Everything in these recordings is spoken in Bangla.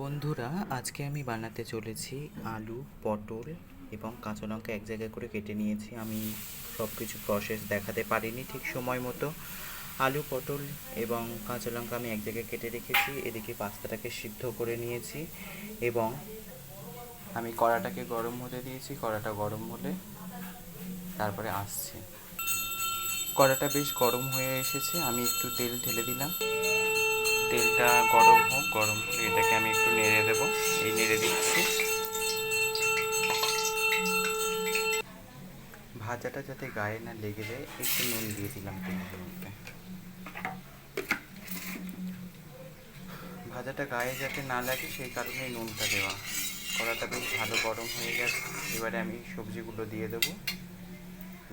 বন্ধুরা, আজকে আমি বানাতে চলেছি আলু, পটল এবং কাঁচা লঙ্কা এক জায়গায় করে কেটে নিয়েছি। আমি সব কিছু প্রসেস দেখাতে পারিনি ঠিক সময় মতো। আলু, পটল এবং কাঁচা লঙ্কা আমি এক জায়গায় কেটে রেখেছি, এদিকে পাস্তাটাকে সিদ্ধ করে নিয়েছি এবং আমি কড়াটাকে গরম হতে দিয়েছি, কড়াটা গরম হলে তারপরে আসছে। কড়াটা বেশ গরম হয়ে এসেছে, আমি একটু তেল ঢেলে দিলাম। তেলটা গরম হোক, গরম হলে এটাকে আমি একটু নেড়ে দেব। এই নেড়ে দিচ্ছি। ভাজাটা যাতে গায়ে না লেগে যায়, একটু নুন দিয়ে দিলাম তেলের মধ্যে। ভাজাটা গায়ে যাতে না লাগে, সেই কারণেই নুনটা দেওয়া। কড়াটা বেশ ভালো গরম হয়ে গেছে। এবারে আমি সবজিগুলো দিয়ে দেবো।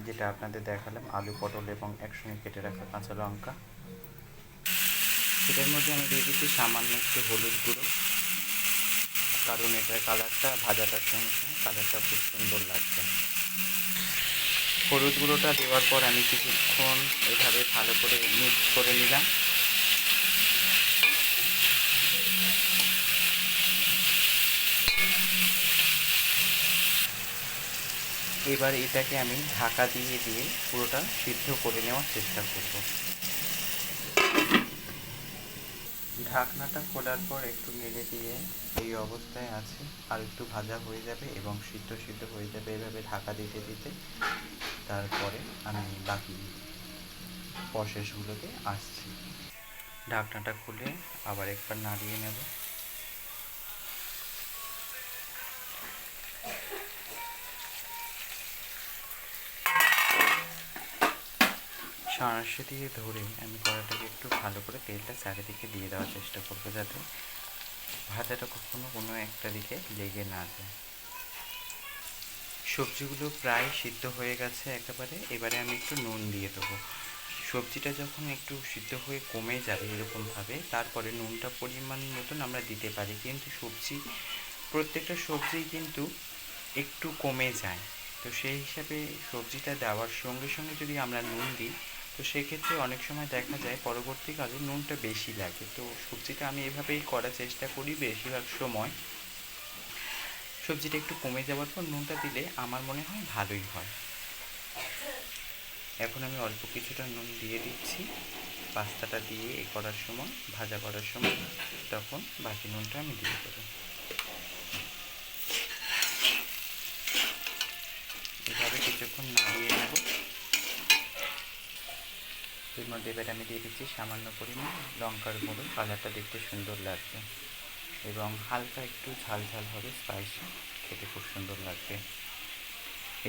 যেটা আপনাদের দেখালাম, আলু পটল এবং একসঙ্গে কেটে রাখা কাঁচা লঙ্কা। সেটার মধ্যে আমি দিয়ে দিচ্ছি সামান্য একটু হলুদ গুঁড়ো। কারণ এটার কালারটা ভাজাটার সঙ্গে সঙ্গে কালারটা খুব সুন্দর লাগবে হলুদ গুঁড়োটা দেওয়ার পর আমি কিছুক্ষণ এভাবে ভালো করে মিক্স করে নিলাম। এবার এটাকে আমি ঢাকা দিয়ে দিয়ে পুরোটা সিদ্ধ করে নেওয়ার চেষ্টা করব। ঢাকনাটা খোলার পর একটু নেড়ে দিয়ে এই অবস্থায় আছে। আর একটু ভাজা হয়ে যাবে এবং সিদ্ধ সিদ্ধ হয়ে যাবে এভাবে ঢাকা দিতে দিতে। তারপরে আমি বাকি প্রসেসগুলোতে আসছি। ঢাকনাটা খুলে আবার একবার নাড়িয়ে নেব। সাঁড়াশি দিয়ে ধরে আমি কড়াটাকে একটু ভালো করে তেলটা চারিদিকে দিয়ে দেওয়ার চেষ্টা করব যাতে ভাজাটা কখনো কোনো একটা দিকে লেগে না যায়। সবজিগুলো প্রায় সিদ্ধ হয়ে গেছে একেবারে। এবারে আমি একটু নুন দিয়ে দেবো। সবজিটা যখন একটু সিদ্ধ হয়ে কমে যাবে এরকমভাবে, তারপরে নুনটা পরিমাণ মতন আমরা দিতে পারি। কিন্তু সবজি, প্রত্যেকটা সবজি কিন্তু একটু কমে যায়। তো সেই হিসাবে সবজিটা দেওয়ার সঙ্গে সঙ্গে যদি আমরা নুন দিই তো সেক্ষেত্রে অনেক সময় দেখা যায় পরবর্তীকালে নুনটা বেশি লাগে। তো সবজিটা আমি এভাবেই করার চেষ্টা করি বেশিরভাগ সময়। সবজিটা একটু কমে যাওয়ার পর নুনটা দিলে আমার মনে হয় ভালোই হয়। এখন আমি অল্প কিছুটা নুন দিয়ে দিচ্ছি। পাস্তাটা দিয়ে এ করার সময়, ভাজা করার সময়, তখন বাকি নুনটা আমি দিয়ে দেবো। এভাবে কিছুক্ষণ নাড়িয়ে নেব। এর মধ্যে এবার আমি দিয়ে দিচ্ছি, সামান্য পরিমাণ লঙ্কার গুঁড়ো। কালারটা দেখতে সুন্দর লাগবে এবং হালকা একটু ঝাল ঝাল হবে স্পাইসি খেতে খুব সুন্দর লাগবে।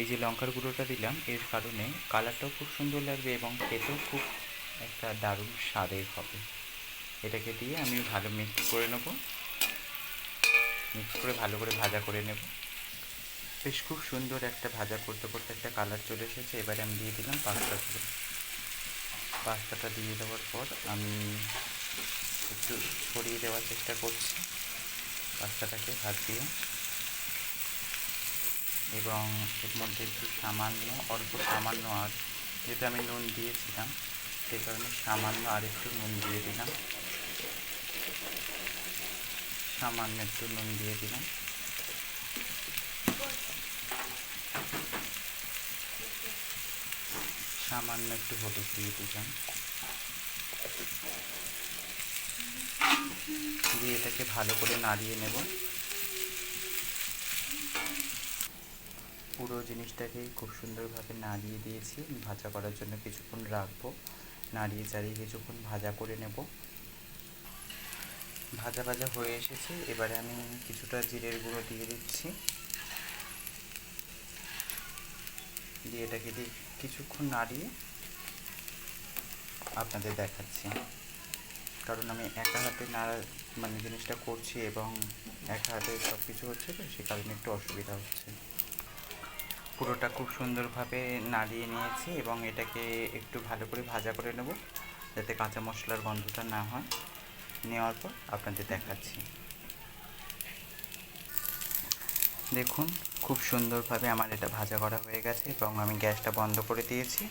এই যে লঙ্কার গুঁড়োটা দিলাম, এর কারণে কালারটাও খুব সুন্দর লাগবে এবং খেতেও খুব একটা দারুণ স্বাদের হবে। এটাকে দিয়ে আমি ভালো মিক্স করে নেব। মিক্স করে ভালো করে ভাজা করে নেব। বেশ খুব সুন্দর একটা ভাজা করতে করতে একটা কালার চলে এসেছে। এবারে আমি দিয়ে দিলাম পাস্তাগুলো পাস্তাটা দিয়ে দেওয়ার পর আমি একটু ছড়িয়ে দেওয়ার চেষ্টা করছি পাস্তাটাকে হাত দিয়ে। এবং এর মধ্যে একটু সামান্য, অল্প সামান্য আর যেটা আমি নুন দিয়েছিলাম সেই কারণে সামান্য আর একটু নুন দিয়ে দিলাম। সামান্য একটু নুন দিয়ে দিলাম। সামান্য একটু হলুদ দিয়ে দিলাম। দিয়ে এটাকে ভালো করে নাড়িয়ে নেব। পুরো জিনিসটাকে খুব সুন্দরভাবে নাড়িয়ে দিয়েছি। ভাজা করার জন্য কিছুক্ষণ রাখব। নাড়িয়ে চাড়িয়ে কিছুক্ষণ ভাজা করে নেব। ভাজা ভাজা হয়ে এসেছে। এবারে আমি কিছুটা জিরের গুঁড়ো দিয়ে দিচ্ছি। দিয়ে এটাকে দিয়ে কিছুক্ষণ নাড়িয়ে আপনাদের দেখাচ্ছি। কারণ আমি একা হাতে নাড়া মানে জিনিসটা করছি এবং একা হাতে সব কিছু হচ্ছে তো, সে কারণে একটু অসুবিধা হচ্ছে। পুরোটা খুব সুন্দরভাবে নাড়িয়ে নিয়েছি এবং এটাকে একটু ভালো করে ভাজা করে নেব, যাতে কাঁচা মশলার গন্ধটা না হয়। নেওয়ার পর আপনাদের দেখাচ্ছি। দেখুন খুব সুন্দরভাবে আমার এটা ভাজা করা হয়ে গেছে এবং আমি গ্যাসটা বন্ধ করে দিয়েছি।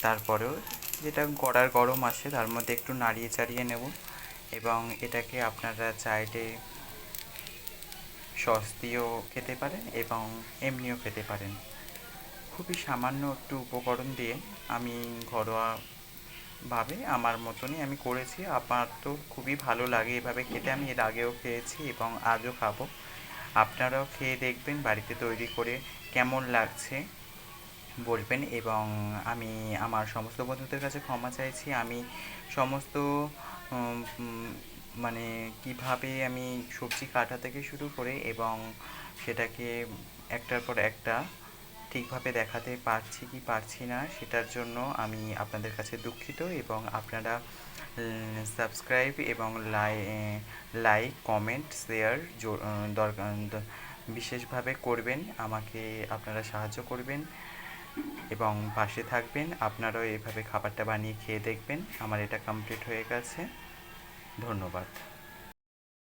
তারপরেও যেটা গড়ার গরম আছে তার মধ্যে একটু নাড়িয়ে চাড়িয়ে নেব এবং এটাকে আপনারা চাইলে সস দিয়েও খেতে পারেন এবং এমনিও খেতে পারেন। খুবই সামান্য একটু উপকরণ দিয়ে আমি ঘরোয়া ভাবে আমার মতনই আমি করেছি। আমার তো খুবই ভালো লাগে এভাবে খেতে। আমি এর আগেও খেয়েছি এবং আজও খাব। আপনারাও খেয়ে দেখবেন বাড়িতে তৈরি করে কেমন লাগছে বলবেন এবং আমি আমার সমস্ত বন্ধুদের কাছে ক্ষমা চাইছি। আমি সমস্ত মানে কীভাবে আমি সবজি কাটা থেকে শুরু করে এবং সেটাকে একটার পর একটা ঠিকভাবে দেখাতে পারছি কি পারছি না, সেটার জন্য আমি আপনাদের কাছে দুঃখিত এবং আপনারা সাবস্ক্রাইব এবং লাই লাইক কমেন্ট শেয়ার দরকার বিশেষভাবে করবেন, আমাকে আপনারা সাহায্য করবেন এবং পাশে থাকবেন, আপনারাও এভাবে খাবারটা বানিয়ে খেয়ে দেখবেন, আমার এটা কমপ্লিট হয়ে গেছে, ধন্যবাদ।